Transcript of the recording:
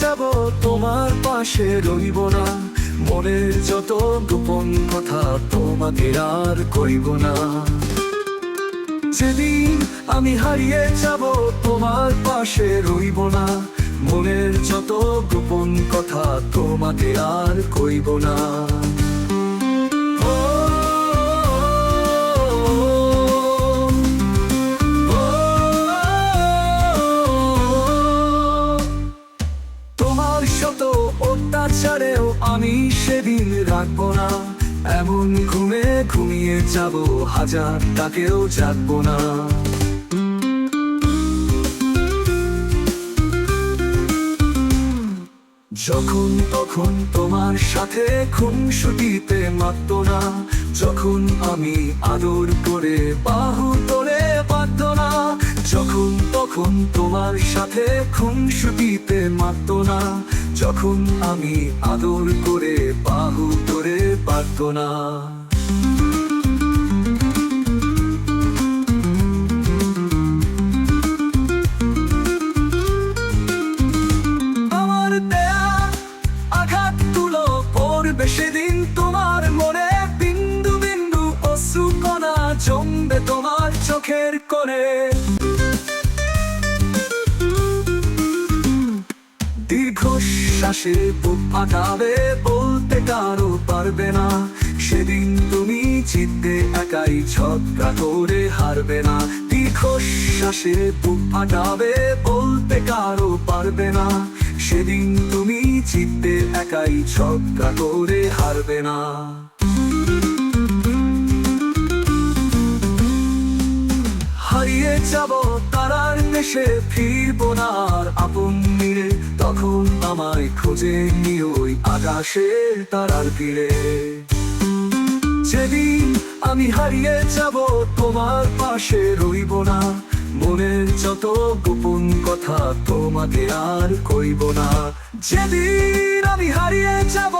যাব, তোমার পাশে রইব না। মনের যত গোপন কথা, তোমাকে আর কইব না। যেদিন আমি হারিয়ে যাব, তোমার পাশে রইব না। মনের যত গোপন কথা, তোমাকে আর কইব না। শত অত্যাচারেও আমি সেদিন রাখব না। এমন ঘুমে ঘুমিয়ে যাব, হাজার তাকেও জাগবো না। যখন তখন তোমার সাথে খুনসুটিতে মারত না, যখন আমি আদর করে বাহু তোলে পারত না যখন তোমার সাথে খুনসুটিতে মারত না। যখন আমি আদর করে বাহু তোরে পারত না। সেদিন তোমার মনে। বিন্দু বিন্দু তোমার চোখের কোণে। দীর্ঘশ্বাসে বুক ফাটাবে বলতে কারও পারবে না। সেদিন তুমি জিতবে একাই ছক্কা করে হারবে না। দীর্ঘশ্বাসে বুক ফাটাবে বলতে কারও পারবে না। সেদিন তুমি জিতবে একাই ছক্কা করে হারবে না। হারিয়ে যাব তারার দেশে, ফিরবো না আপন মিলে। আমায় খুঁজে নিয়ে ওই আকাশের তারার ফিরে যেদিন আমি হারিয়ে যাব, তোমার পাশে রইব না। মনের যত গোপন কথা তোমাকে আর কইব না। যেদিন আমি হারিয়ে যাব